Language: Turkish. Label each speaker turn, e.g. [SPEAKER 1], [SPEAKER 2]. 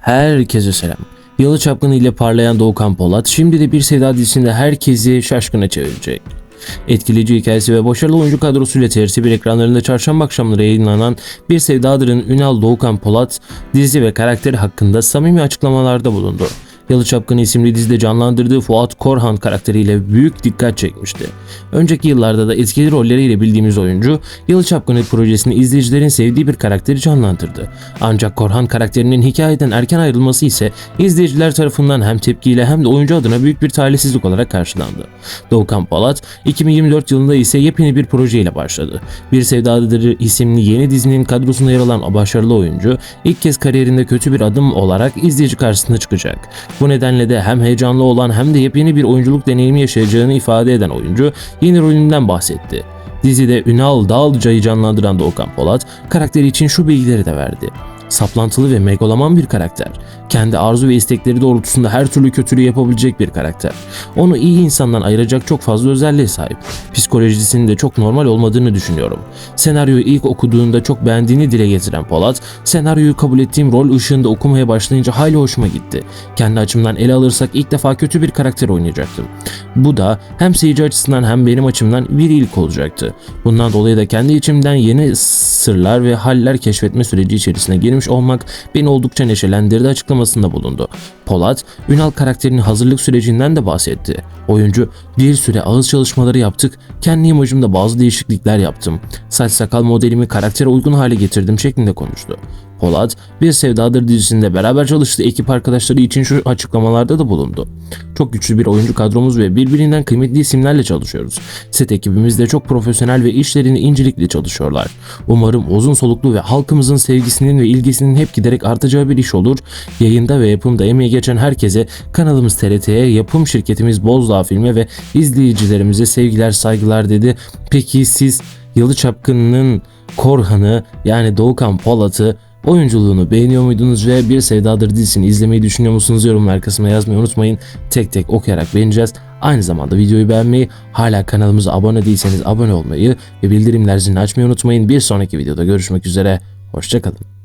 [SPEAKER 1] Herkese selam. Yalı Çapkını ile parlayan Doğukan Polat şimdi de Bir Sevda dizisinde herkesi şaşkına çevirecek. Etkileyici hikayesi ve başarılı oyuncu kadrosuyla TRT1 ekranlarında çarşamba akşamları yayınlanan Bir Sevdadır'ın Ünal Doğukan Polat dizi ve karakteri hakkında samimi açıklamalarda bulundu. Yalı Çapkını isimli dizide canlandırdığı Fuat Korhan karakteriyle büyük dikkat çekmişti. Önceki yıllarda da etkili rolleriyle bildiğimiz oyuncu, Yalı Çapkını projesini izleyicilerin sevdiği bir karakteri canlandırdı. Ancak Korhan karakterinin hikayeden erken ayrılması ise izleyiciler tarafından hem tepkiyle hem de oyuncu adına büyük bir talihsizlik olarak karşılandı. Doğukan Polat, 2024 yılında ise yepyeni bir projeyle başladı. Bir Sevdalıdır isimli yeni dizinin kadrosunda yer alan başarılı oyuncu, ilk kez kariyerinde kötü bir adım olarak izleyici karşısına çıkacak. Bu nedenle de hem heyecanlı olan hem de yepyeni bir oyunculuk deneyimi yaşayacağını ifade eden oyuncu yeni rolünden bahsetti. Dizide Ünal Dağlıca'yı canlandıran Doğukan Polat karakteri için şu bilgileri de verdi. Saplantılı ve megaloman bir karakter. Kendi arzu ve istekleri doğrultusunda her türlü kötülüğü yapabilecek bir karakter. Onu iyi insandan ayıracak çok fazla özelliğe sahip. Psikolojisinin de çok normal olmadığını düşünüyorum. Senaryoyu ilk okuduğunda çok beğendiğini dile getiren Polat, senaryoyu kabul ettiğim rol ışığında okumaya başlayınca hayli hoşuma gitti. Kendi açımdan ele alırsak ilk defa kötü bir karakter oynayacaktım. Bu da hem seyirci açısından hem benim açımdan bir ilk olacaktı. Bundan dolayı da kendi içimden yeni sırlar ve haller keşfetme süreci içerisine girmiş olmak beni oldukça neşelendirdi açıklamasında bulundu. Polat, Ünal karakterinin hazırlık sürecinden de bahsetti. Oyuncu, bir süre ağız çalışmaları yaptık, kendi imajımda bazı değişiklikler yaptım. Saç sakal modelimi karaktere uygun hale getirdim şeklinde konuştu. Polat, Bir Sevdadır dizisinde beraber çalıştığı ekip arkadaşları için şu açıklamalarda da bulundu. Çok güçlü bir oyuncu kadromuz ve birbirinden kıymetli isimlerle çalışıyoruz. Set ekibimiz de çok profesyonel ve işlerini incelikle çalışıyorlar. Umarım uzun soluklu ve halkımızın sevgisinin ve ilgisinin hep giderek artacağı bir iş olur. Yayında ve yapımda emeği geçen herkese, kanalımız TRT'ye, yapım şirketimiz Bozdağ Film'e ve izleyicilerimize sevgiler saygılar dedi. Peki siz Yalı Çapkını'nın Korhan'ı yani Doğukan Polat'ı Oyunculuğunu beğeniyor muydunuz ve Bir Sevdadır dizisini izlemeyi düşünüyor musunuz? Yorumlar kısmına yazmayı unutmayın. Tek tek okuyarak beğeneceğiz. Aynı zamanda videoyu beğenmeyi, hala kanalımıza abone değilseniz abone olmayı ve bildirimler zilini açmayı unutmayın. Bir sonraki videoda görüşmek üzere. Hoşçakalın.